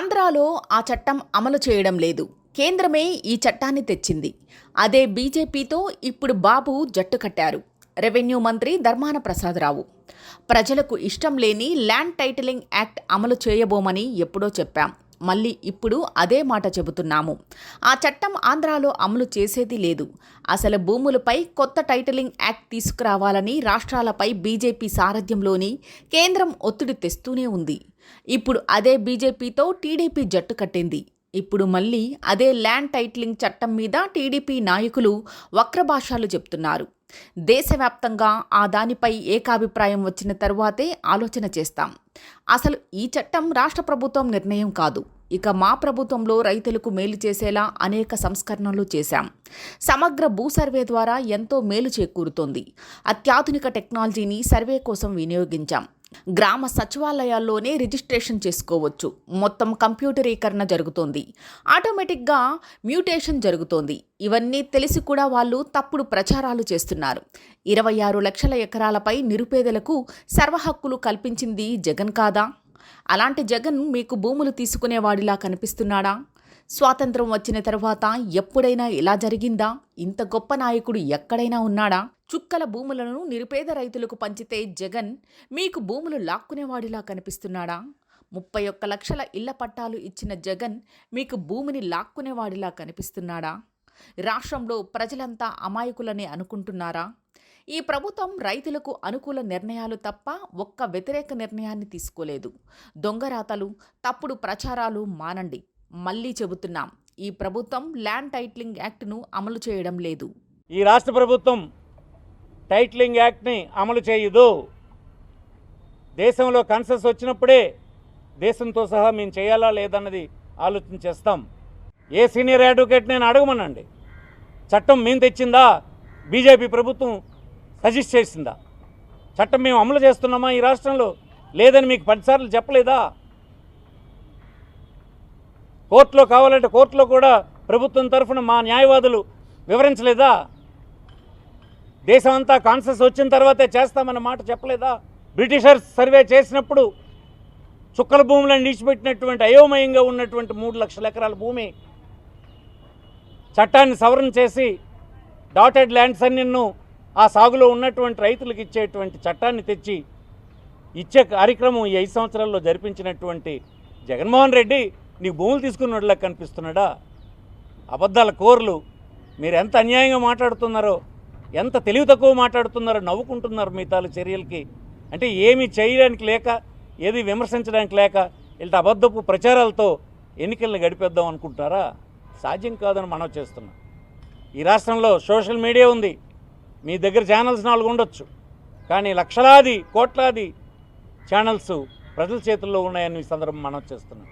ఆంధ్రాలో ఆ చట్టం అమలు చేయడం లేదు. కేంద్రమే ఈ చట్టాన్ని తెచ్చింది. అదే బీజేపీతో ఇప్పుడు బాబు జట్టు కట్టారు. రెవెన్యూ మంత్రి ధర్మాన ప్రసాదరావు ప్రజలకు ఇష్టం లేని ల్యాండ్ టైటిలింగ్ యాక్ట్ అమలు చేయబోమని ఎప్పుడో చెప్పాం. మళ్ళీ ఇప్పుడు అదే మాట చెబుతున్నాము. ఆ చట్టం ఆంధ్రాలో అమలు చేసేది లేదు. అసలు భూములపై కొత్త టైటిలింగ్ యాక్ట్ తీసుకురావాలని రాష్ట్రాలపై బీజేపీ సారథ్యంలోని కేంద్రం ఒత్తిడి తెస్తూనే ఉంది. ఇప్పుడు అదే బీజేపీతో టీడీపీ జట్టు కట్టింది. ఇప్పుడు మళ్ళీ అదే ల్యాండ్ టైటిలింగ్ చట్టం మీద టీడీపీ నాయకులు వక్రభాషాలు చెప్తున్నారు. దేశవ్యాప్తంగా ఆ దానిపై ఏకాభిప్రాయం వచ్చిన తరువాతే ఆలోచన చేస్తాం. అసలు ఈ చట్టం రాష్ట్ర ప్రభుత్వం నిర్ణయం కాదు. ఇక మా ప్రభుత్వంలో రైతులకు మేలు చేసేలా అనేక సంస్కరణలు చేశాం. సమగ్ర భూ సర్వే ద్వారా ఎంతో మేలు చేకూరుతోంది. అత్యాధునిక టెక్నాలజీని సర్వే కోసం వినియోగించాం. గ్రామ సచివాలయాల్లోనే రిజిస్ట్రేషన్ చేసుకోవచ్చు. మొత్తం కంప్యూటరీకరణ జరుగుతోంది. ఆటోమేటిక్గా మ్యూటేషన్ జరుగుతోంది. ఇవన్నీ తెలిసి కూడా వాళ్ళు తప్పుడు ప్రచారాలు చేస్తున్నారు. ఇరవై ఆరు లక్షల ఎకరాలపై నిరుపేదలకు సర్వహక్కులు కల్పించింది జగన్ కాదా? అలాంటి జగన్ మీకు భూములు తీసుకునేవాడిలా కనిపిస్తున్నాడా? స్వాతంత్రం వచ్చిన తర్వాత ఎప్పుడైనా ఇలా జరిగిందా? ఇంత గొప్ప నాయకుడు ఎక్కడైనా ఉన్నాడా? చుక్కల భూములను నిరుపేద రైతులకు పంచితే జగన్ మీకు భూములు లాక్కునేవాడిలా కనిపిస్తున్నాడా? ముప్పై ఒక్క లక్షల ఇళ్ళ పట్టాలు ఇచ్చిన జగన్ మీకు భూమిని లాక్కునేవాడిలా కనిపిస్తున్నాడా? రాష్ట్రంలో ప్రజలంతా అమాయకులని అనుకుంటున్నారా? ఈ ప్రభుత్వం రైతులకు అనుకూల నిర్ణయాలు తప్ప ఒక్క వ్యతిరేక నిర్ణయాన్ని తీసుకోలేదు. దొంగరాతలు తప్పుడు ప్రచారాలు మానండి. మళ్ళీ చెబుతున్నాం. ఈ ప్రభుత్వం ల్యాండ్ టైట్లింగ్ యాక్ట్ను అమలు చేయడం లేదు. ఈ రాష్ట్ర ప్రభుత్వం టైట్లింగ్ యాక్ట్ని అమలు చేయదు. దేశంలో కన్సెస్ వచ్చినప్పుడే దేశంతో సహా మేము చేయాలా లేదన్నది ఆలోచన చేస్తాం. ఏ సీనియర్ అడ్వకేట్ నేను అడగమనండి. చట్టం మేము తెచ్చిందా? బీజేపీ ప్రభుత్వం సజెస్ట్ చేసిందా? చట్టం మేము అమలు చేస్తున్నామా ఈ రాష్ట్రంలో? లేదని మీకు పదిసార్లు చెప్పలేదా? కోర్టులో కావాలంటే కోర్టులో కూడా ప్రభుత్వం తరఫున మా న్యాయవాదులు వివరించలేదా? దేశం అంతా కాన్సెస్ వచ్చిన తర్వాతే చేస్తామన్న మాట చెప్పలేదా? బ్రిటిషర్స్ సర్వే చేసినప్పుడు చుక్కల భూములను నిడిచిపెట్టినటువంటి అయోమయంగా ఉన్నటువంటి మూడు లక్షల ఎకరాల భూమి చట్టాన్ని సవరణ చేసి డాటెడ్ ల్యాండ్స్ అన్నిన్ను ఆ సాగులో ఉన్నటువంటి రైతులకు ఇచ్చేటువంటి చట్టాన్ని తెచ్చి ఇచ్చే కార్యక్రమం ఈ ఐదు సంవత్సరాల్లో జరిపించినటువంటి జగన్మోహన్ రెడ్డి నీకు భూములు తీసుకున్నట్లా కనిపిస్తున్నాడా? అబద్ధాల కోర్లు. మీరు ఎంత అన్యాయంగా మాట్లాడుతున్నారో ఎంత తెలివి తక్కువ మాట్లాడుతున్నారో నవ్వుకుంటున్నారు మీ తాలూ చర్యలకి. అంటే ఏమి చేయడానికి లేక ఏది విమర్శించడానికి లేక ఇలాంటి అబద్ధపు ప్రచారాలతో ఎన్నికలను గడిపేద్దాం అనుకుంటున్నారా? సాధ్యం కాదని మనం చేస్తున్నాం. ఈ రాష్ట్రంలో సోషల్ మీడియా ఉంది. మీ దగ్గర ఛానల్స్ నాలుగు ఉండొచ్చు. కానీ లక్షలాది కోట్లాది ఛానల్స్ ప్రజల చేతుల్లో ఉన్నాయని సందర్భం మనం చేస్తున్నాం.